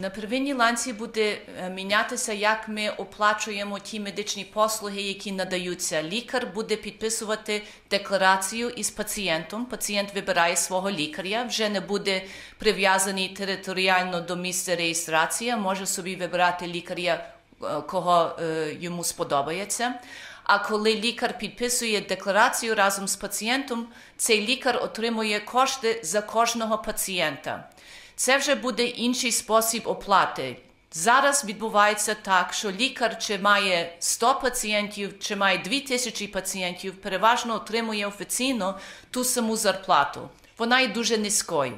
На первинній ланці буде е, мінятися, як ми оплачуємо ті медичні послуги, які надаються. Лікар буде підписувати декларацію із пацієнтом. Пацієнт вибирає свого лікаря, вже не буде прив'язаний територіально до місця реєстрації, може собі вибирати лікаря, е, кого е, йому сподобається. А коли лікар підписує декларацію разом з пацієнтом, цей лікар отримує кошти за кожного пацієнта. Це вже буде інший спосіб оплати. Зараз відбувається так, що лікар чи має 100 пацієнтів, чи має 2000 пацієнтів, переважно отримує офіційно ту саму зарплату. Вона є дуже низькою.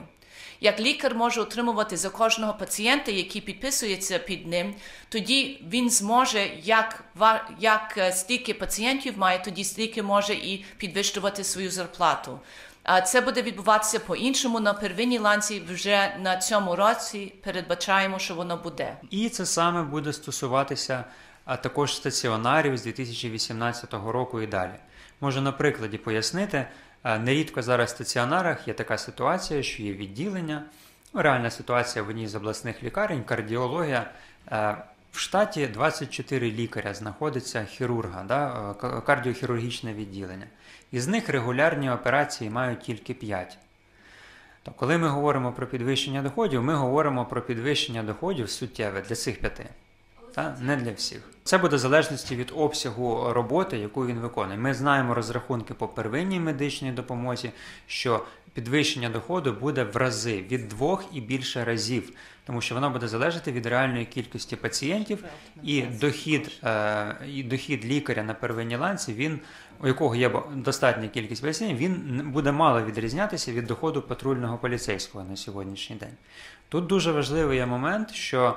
Як лікар може отримувати за кожного пацієнта, який підписується під ним, тоді він зможе, як, як е, стільки пацієнтів має, тоді стільки може і підвищувати свою зарплату. А це буде відбуватися по-іншому на первинній ланці. Вже на цьому році передбачаємо, що воно буде. І це саме буде стосуватися а, також стаціонарів з 2018 року і далі. Можу на прикладі пояснити. А, Нерідко зараз в стаціонарах є така ситуація, що є відділення. Ну, Реальна ситуація в одній з обласних лікарень, кардіологія. Е, В штаті 24 лікаря знаходиться хірурга, да, е, кардіохірургічне відділення. Із них регулярні операції мають тільки 5. То коли ми говоримо про підвищення доходів, ми говоримо про підвищення доходів суттєве для цих п'яти, та не для всіх. Це буде в залежності від обсягу роботи, яку він виконує. Ми знаємо розрахунки по первинній медичній допомозі, що підвищення доходу буде в рази від двох і більше разів, тому що воно буде залежати від реальної кількості пацієнтів і дохід, е, і дохід лікаря на первинній ланці, він у якого є достатня кількість пацієнтів, він буде мало відрізнятися від доходу патрульного поліцейського на сьогоднішній день. Тут дуже важливий є момент, що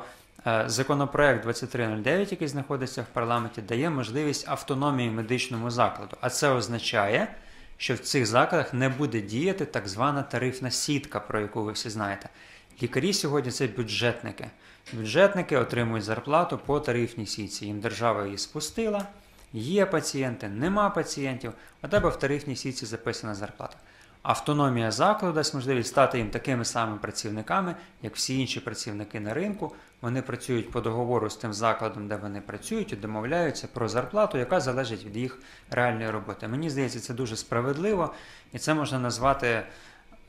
законопроект 2309, який знаходиться в парламенті, дає можливість автономії медичному закладу. А це означає, що в цих закладах не буде діяти так звана тарифна сітка, про яку ви всі знаєте. Лікарі сьогодні це бюджетники. Бюджетники отримують зарплату по тарифній сітці. Їм держава її спустила. Є пацієнти, нема пацієнтів, у тебе в тарифній сітці записана зарплата. Автономія закладу дасть можливість стати їм такими самими працівниками, як всі інші працівники на ринку. Вони працюють по договору з тим закладом, де вони працюють, і домовляються про зарплату, яка залежить від їх реальної роботи. Мені здається, це дуже справедливо, і це можна назвати,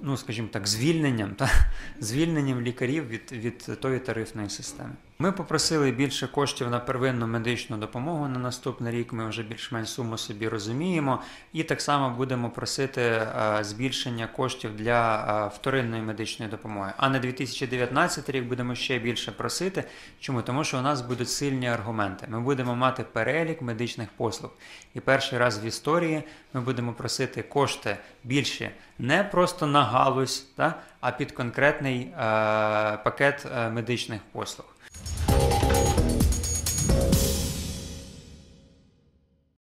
ну скажімо так, звільненням та звільненням лікарів від, від тої тарифної системи. Ми попросили більше коштів на первинну медичну допомогу на наступний рік. Ми вже більш-менш суму собі розуміємо, і так само будемо просити е, збільшення коштів для е, вторинної медичної допомоги. А на 2019 рік будемо ще більше просити. Чому? Тому що у нас будуть сильні аргументи. Ми будемо мати перелік медичних послуг. І перший раз в історії ми будемо просити кошти більше не просто на галузь, та, а під конкретний е, пакет медичних послуг.